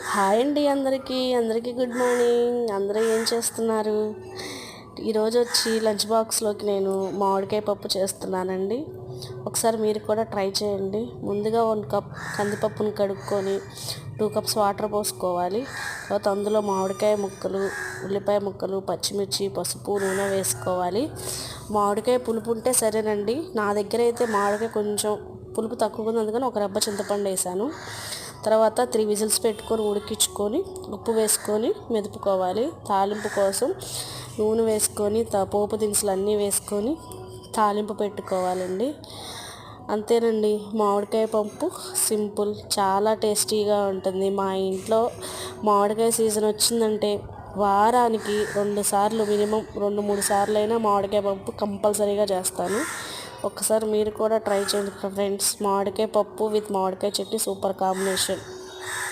Hi అండి అందరికీ. అందరికీ గుడ్ మార్నింగ్. అందరూ ఏం చేస్తున్నారు? ఈరోజు వచ్చి లంచ్ బాక్స్లోకి నేను మామిడికాయ పప్పు చేస్తున్నానండి. ఒకసారి మీరు కూడా ట్రై చేయండి. ముందుగా వన్ కప్ కందిపప్పును కడుక్కొని టూ కప్స్ వాటర్ పోసుకోవాలి. తర్వాత అందులో మామిడికాయ ముక్కలు ఉల్లిపాయ ముక్కలు పచ్చిమిర్చి పసుపు నూనె వేసుకోవాలి. మామిడికాయ పులుపు ఉంటే సరేనండి. నా దగ్గర అయితే మామిడికాయ కొంచెం పులుపు తక్కువగా ఉంది. అందుకని ఒక రబ్బ చింతపండు వేసాను. తర్వాత త్రీ విజిల్స్ పెట్టుకొని ఉడికించుకొని ఉప్పు వేసుకొని మెదుపుకోవాలి. తాలింపు కోసం నూనె వేసుకొని త పోపు దినుసులు అన్నీ వేసుకొని తాలింపు పెట్టుకోవాలండి. అంతేనండి మామిడికాయ పప్పు సింపుల్ చాలా టేస్టీగా ఉంటుంది. మా ఇంట్లో మామిడికాయ సీజన్ వచ్చిందంటే వారానికి రెండు సార్లు మినిమం రెండు మూడు సార్లు అయినా మామిడికాయ పప్పు కంపల్సరీగా చేస్తాను. ఒకసారి మీరు కూడా ట్రై చేయండి ఫ్రెండ్స్ మామిడికాయ పప్పు విత్ మామిడికాయ చట్నీ సూపర్ కాంబినేషన్